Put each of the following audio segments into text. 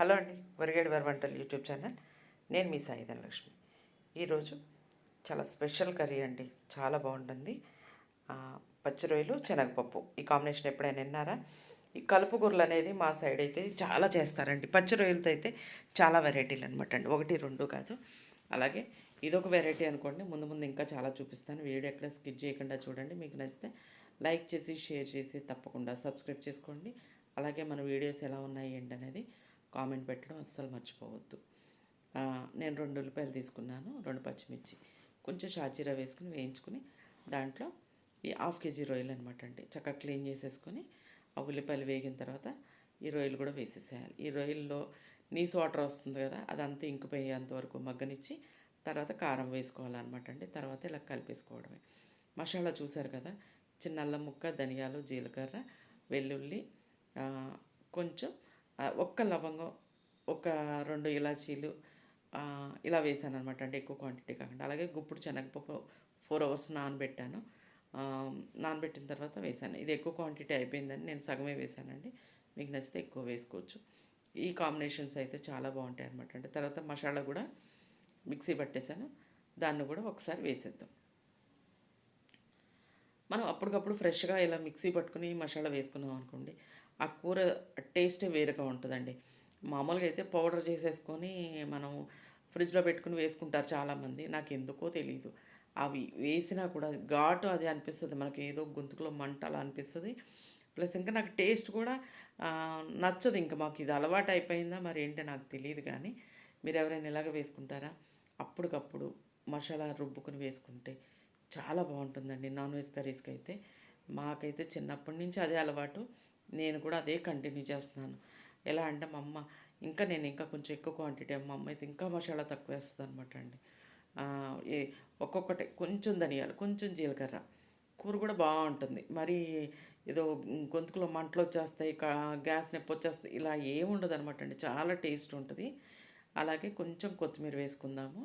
Hello అండి వరిగేడి వారి వంటలు యూట్యూబ్ ఛానల్. నేను మీ సాయిధన లక్ష్మి ఈరోజు చాలా స్పెషల్ కర్రీ అండి చాలా బాగుంటుంది. పచ్చి రొయ్యలు శనగపప్పు. ఈ కాంబినేషన్ ఎప్పుడైనా విన్నారా? ఈ కలుపుకూరలు అనేది మా సైడ్ అయితే చాలా చేస్తారండి. పచ్చి రొయ్యలతో అయితే చాలా వెరైటీలు అనమాట అండి. ఒకటి రెండు కాదు. అలాగే ఇదొక వెరైటీ అనుకోండి ముందు ముందు ఇంకా చాలా చూపిస్తాను. వీడియో ఎక్కడ స్కిప్ చేయకుండా చూడండి. మీకు నచ్చితే లైక్ చేసి షేర్ చేసి తప్పకుండా సబ్స్క్రైబ్ చేసుకోండి. అలాగే మన వీడియోస్ ఎలా ఉన్నాయి ఏంటనేది అనేది కామెంట్ పెట్టడం అస్సలు మర్చిపోవద్దు. నేను రెండు ఉల్లిపాయలు తీసుకున్నాను రెండు పచ్చిమిర్చి. కొంచెం షాజీరా వేసుకుని వేయించుకుని దాంట్లో ఈ హాఫ్ కేజీ రొయ్యలు అనమాట అండి. చక్కగా క్లీన్ చేసేసుకొని ఆ ఉల్లిపాయలు వేగిన తర్వాత ఈ రొయ్యలు కూడా వేసేసేయాలి. ఈ రొయ్యల్లో నీసు వాటర్ వస్తుంది కదా అదంతా ఇంకిపోయేంత వరకు మగ్గనిచ్చి తర్వాత కారం వేసుకోవాలన్నమాట అండి. తర్వాత ఇలా కలిపేసుకోవడమే. మసాలా చూసారు కదా చిన్న అల్లం ముక్క ధనియాలు జీలకర్ర వెల్లుల్లి కొంచెం ఒక్క లవంగం ఒక రెండు ఇలాచీలు ఇలా వేసాను అనమాట అంటే ఎక్కువ క్వాంటిటీ కాకుండా. అలాగే గుప్పుడు శనగపప్పు ఫోర్ అవర్స్ నానబెట్టాను. నానబెట్టిన తర్వాత వేసాను. ఇది ఎక్కువ క్వాంటిటీ అయిపోయిందని నేను సగమే వేసానండి. మీకు నచ్చితే ఎక్కువ వేసుకోవచ్చు. ఈ కాంబినేషన్స్ అయితే చాలా బాగుంటాయి అనమాట అంటే తర్వాత మసాలా కూడా మిక్సీ పట్టేసాను. దాన్ని కూడా ఒకసారి వేసేద్దాం. మనం అప్పటికప్పుడు ఫ్రెష్గా ఇలా మిక్సీ పట్టుకుని మసాలా వేసుకున్నాం అనుకోండి ఆ కూర టేస్టే వేరుగా ఉంటుందండి. మామూలుగా అయితే పౌడర్ చేసేసుకొని మనం ఫ్రిడ్జ్లో పెట్టుకుని వేసుకుంటారు చాలామంది. నాకు ఎందుకో తెలియదు అవి వేసినా కూడా ఘాటు అది అనిపిస్తుంది. మనకి ఏదో గొంతుకులో మంట అలా అనిపిస్తుంది. ప్లస్ ఇంకా నాకు టేస్ట్ కూడా నచ్చదు ఇంకా మాకు. ఇది అలవాటు అయిపోయిందా మరి ఏంటో నాకు తెలియదు కానీ మీరు ఎవరైనా ఇలాగ వేసుకుంటారా? అప్పటికప్పుడు మసాలా రుబ్బుకుని వేసుకుంటే చాలా బాగుంటుందండి. నాన్ వెజ్ కర్రీస్కి అయితే మాకైతే చిన్నప్పటి నుంచి అదే అలవాటు. నేను కూడా అదే కంటిన్యూ చేస్తున్నాను. ఎలా అంటే మా అమ్మ ఇంకా నేను ఇంకా కొంచెం ఎక్కువ క్వాంటిటీ మా అమ్మ అయితే ఇంకా మసాలా తక్కువ వేస్తుంది అనమాట అండి ఏ ఒక్కొక్కటి కొంచెం ధనియాలు కొంచెం జీలకర్ర కూర కూడా బాగుంటుంది. మరి ఏదో గొంతుకులో మంటలు వచ్చేస్తాయి కా గ్యాస్ నొప్పి వచ్చేస్తాయి ఇలా ఏముండదు అనమాట అండి. చాలా టేస్ట్ ఉంటుంది. అలాగే కొంచెం కొత్తిమీర వేసుకుందాము.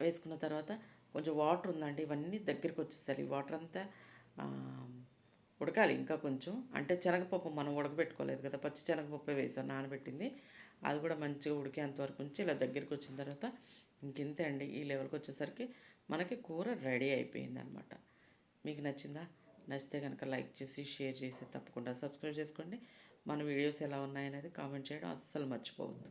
వేసుకున్న తర్వాత కొంచెం వాటర్ ఉందండి ఇవన్నీ దగ్గరికి వచ్చేసారి వాటర్ అంతా ఉడకాలి ఇంకా కొంచెం. అంటే శనగపప్పు మనం ఉడకబెట్టుకోలేదు కదా పచ్చి శనగపప్పు వేసాను నానబెట్టింది. అది కూడా మంచిగా ఉడికేంతవరకు ఉంచి ఇలా దగ్గరికి వచ్చిన తర్వాత ఇంకింతే అండి ఈ లెవెల్కి వచ్చేసరికి మనకి కూర రెడీ అయిపోయింది అనమాట మీకు నచ్చిందా? నచ్చితే కనుక లైక్ చేసి షేర్ చేసి తప్పకుండా సబ్స్క్రైబ్ చేసుకోండి. మన వీడియోస్ ఎలా ఉన్నాయనేది కామెంట్ చేయడం అస్సలు మర్చిపోవద్దు.